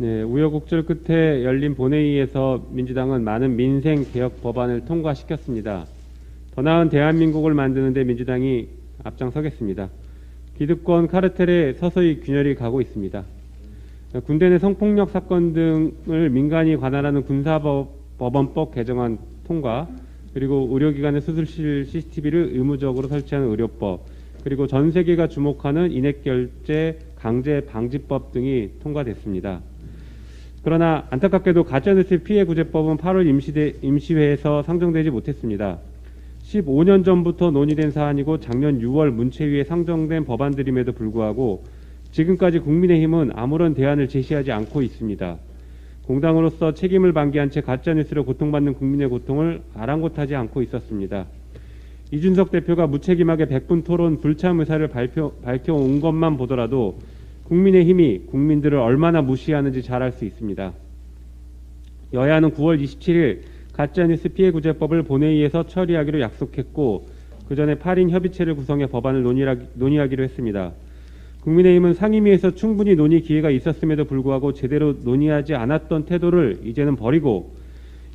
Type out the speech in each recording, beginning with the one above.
네, 우여곡절 끝에 열린 본회의에서 민주당은 많은 민생 개혁 법안을 통과시켰습니다. 더 나은 대한민국을 만드는데 민주당이 앞장서겠습니다. 기득권 카르텔에 서서히 균열이 가고 있습니다. 군대 내 성폭력 사건 등을 민간이 관할하는 군사법원법 개정안 통과, 그리고 의료기관의 수술실 CCTV를 의무적으로 설치하는 의료법, 그리고 전 세계가 주목하는 인핵결제 강제 방지법 등이 통과됐습니다. 그러나 안타깝게도 가짜뉴스 피해구제법은 8월 임시대, 임시회에서 상정되지 못했습니다. 15년 전부터 논의된 사안이고 작년 6월 문체위에 상정된 법안들임에도 불구하고 지금까지 국민의힘은 아무런 대안을 제시하지 않고 있습니다. 공당으로서 책임을 방기한 채 가짜뉴스로 고통받는 국민의 고통을 아랑곳하지 않고 있었습니다. 이준석 대표가 무책임하게 백분 토론 불참 의사를 발표, 밝혀온 것만 보더라도 국민의힘이 국민들을 얼마나 무시하는지 잘 알 수 있습니다. 여야는 9월 27일 가짜뉴스 피해구제법을 본회의에서 처리하기로 약속했고 그 전에 8인 협의체를 구성해 법안을 논의하기 로 했습니다. 국민의힘은 상임위에서 충분히 논의 기회가 있었음에도 불구하고 제대로 논의하지 않았던 태도를 이제는 버리고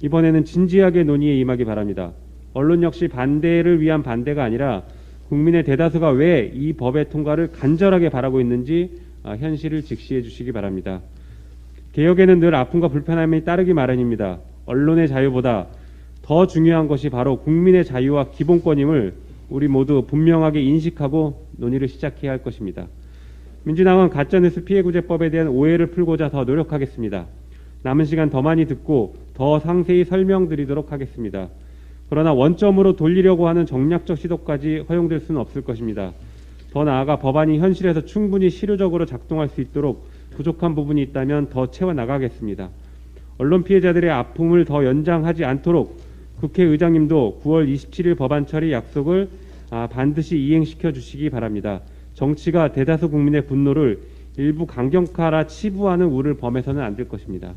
이번에는 진지하게 논의에 임하기 바랍니다. 언론 역시 반대를 위한 반대가 아니라 국민의 대다수가 왜 이 법의 통과를 간절하게 바라고 있는지 아, 현실을 직시해 주시기 바랍니다. 개혁에는 늘 아픔과 불편함이 따르기 마련입니다. 언론의 자유보다 더 중요한 것이 바로 국민의 자유와 기본권임을 우리 모두 분명하게 인식하고 논의를 시작해야 할 것입니다. 민주당은 가짜뉴스 피해구제법에 대한 오해를 풀고자 더 노력하겠습니다. 남은 시간 더 많이 듣고 더 상세히 설명드리도록 하겠습니다. 그러나 원점으로 돌리려고 하는 정략적 시도까지 허용될 수는 없을 것입니다. 더 나아가 법안이 현실에서 충분히 실효적으로 작동할 수 있도록 부족한 부분이 있다면 더 채워 나가겠습니다. 언론 피해자들의 아픔을 더 연장하지 않도록 국회의장님도 9월 27일 법안 처리 약속을 아, 반드시 이행시켜 주시기 바랍니다. 정치가 대다수 국민의 분노를 일부 강경파라 치부하는 우를 범해서는 안 될 것입니다.